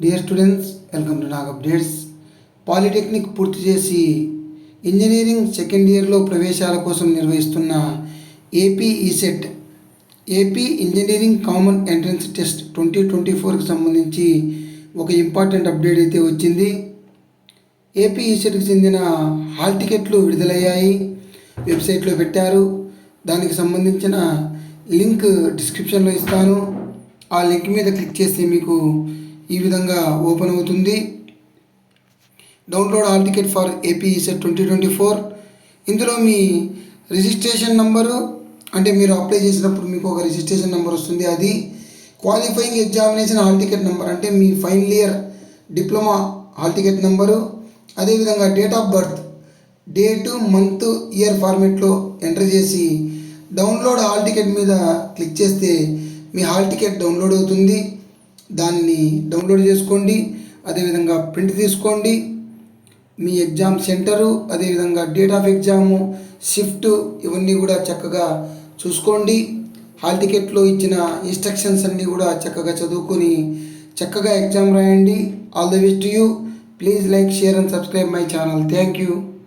Dear students welcome to Nag updates polytechnic పూర్తి చేసి engineering second ఇయర్లో ప్రవేశాల కోసం నిర్వహిస్తున్న AP ECET AP engineering common entrance test twenty twenty ఫోర్కి సంబంధించి ఒక ఇంపార్టెంట్ అప్డేట్ అయితే వచ్చింది. ఏపీ ఈసెట్కి చెందిన హాల్ టికెట్లు విడుదలయ్యాయి. వెబ్సైట్లో పెట్టారు. దానికి సంబంధించిన లింక్ డిస్క్రిప్షన్లో ఇస్తాను. ఆ లింక్ మీద క్లిక్ చేస్తే మీకు ఈ విధంగా ఓపెన్ అవుతుంది. Download hall ticket for AP twenty twenty four. ఇందులో మీ రిజిస్ట్రేషన్ నంబరు అంటే మీరు అప్లై చేసినప్పుడు మీకు ఒక రిజిస్ట్రేషన్ నెంబర్ వస్తుంది. అది qualifying examination hall ticket number అంటే మీ final year diploma hall ticket number. అదేవిధంగా date of birth date month year ఫార్మెట్లో enter చేసి డౌన్లోడ్ హాల్ టికెట్ మీద క్లిక్ చేస్తే మీ హాల్ టికెట్ డౌన్లోడ్ అవుతుంది. దాన్ని డౌన్లోడ్ చేసుకోండి అదేవిధంగా ప్రింట్ తీసుకోండి. మీ ఎగ్జామ్ సెంటరు అదేవిధంగా డేట్ ఆఫ్ ఎగ్జాము షిఫ్ట్ ఇవన్నీ కూడా చక్కగా చూసుకోండి. హాల్ టికెట్లో ఇచ్చిన ఇన్స్ట్రక్షన్స్ అన్నీ కూడా చక్కగా చదువుకొని చక్కగా ఎగ్జామ్ రాయండి. All the best you. Please like share and subscribe my channel. Thank you.